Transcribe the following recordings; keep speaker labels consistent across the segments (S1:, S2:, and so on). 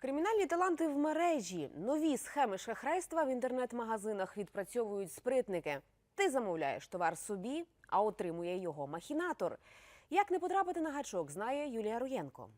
S1: Кримінальні таланти в мережі. Нові схеми шахрайства в інтернет-магазинах відпрацьовують спритники. Ти замовляєш товар собі, а отримує його махінатор. Як не потрапити на гачок, знає Юлія Руєнко.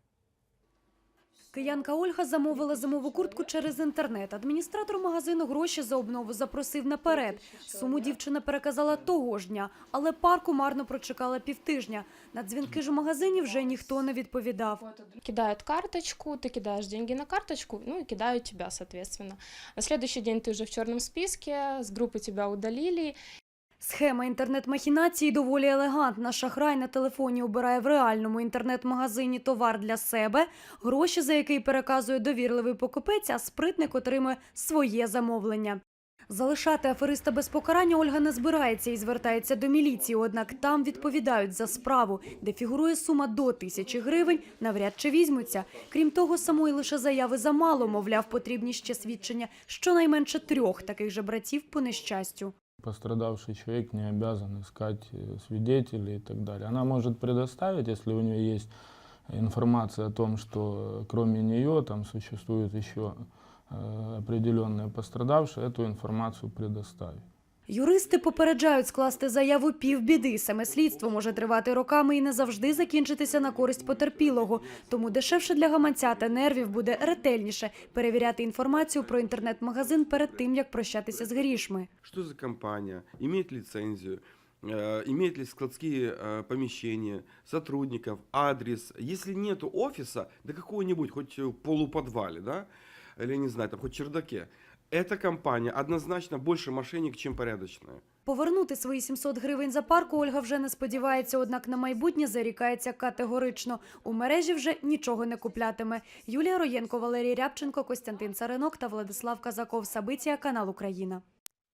S2: Киянка Ольга замовила зимову куртку через інтернет. Адміністратор магазину гроші за обнову запросив наперед. Суму дівчина переказала того ж дня, але парку марно прочекала півтижня. На дзвінки ж у магазині вже ніхто не відповідав.
S3: кидают карточку, ты кидаешь деньги на карточку, ну и кидают тебя, соответственно. На следующий день ты уже в черном списке, с группы тебя удалили,
S2: Схема інтернет-махінації доволі елегантна. Шахрай на телефоні обирає в реальному інтернет-магазині товар для себе, гроші за який переказує довірливий покупець, а спритник отримує своє замовлення. Залишати афериста без покарання Ольга не збирається і звертається до міліції, однак там відповідають за справу, де фігурує сума до тисячі гривень, навряд чи візьмуться. Крім того, самої лише заяви замало, мовляв, потрібні ще свідчення щонайменше трьох таких же братів по нещастю.
S4: Пострадавший человек не обязан искать э, свидетелей и так далее. Она может предоставить, если у нее есть информация о том, что э, кроме нее там существует еще э, определенные пострадавшие, эту информацию предоставить.
S2: Юристи попереджають скласти заяву півбіди. Саме слідство може тривати роками і не завжди закінчитися на користь потерпілого. Тому дешевше для гаманця та нервів буде ретельніше перевіряти інформацію про інтернет-магазин перед тим, як прощатися з грішми.
S5: Что за компания, имеет лицензию, э, имеет ли складские э, помещения, сотрудников, адрес. Если нету офиса, да какого-нибудь, хоть в полуподвале, да, или не знаю, там хоть чердаке, эта компания однозначно больше мошенник, чем порядочная.
S2: Повернути свої 700 гривень за парку Ольга вже не сподівається, однак на майбутнє зарікається категорично. У мережі вже нічого не куплятиме. Юлія Роєнко, Валерій Рябченко, Костянтин Царинок та Владислав Казаков. Сабиція, канал Україна.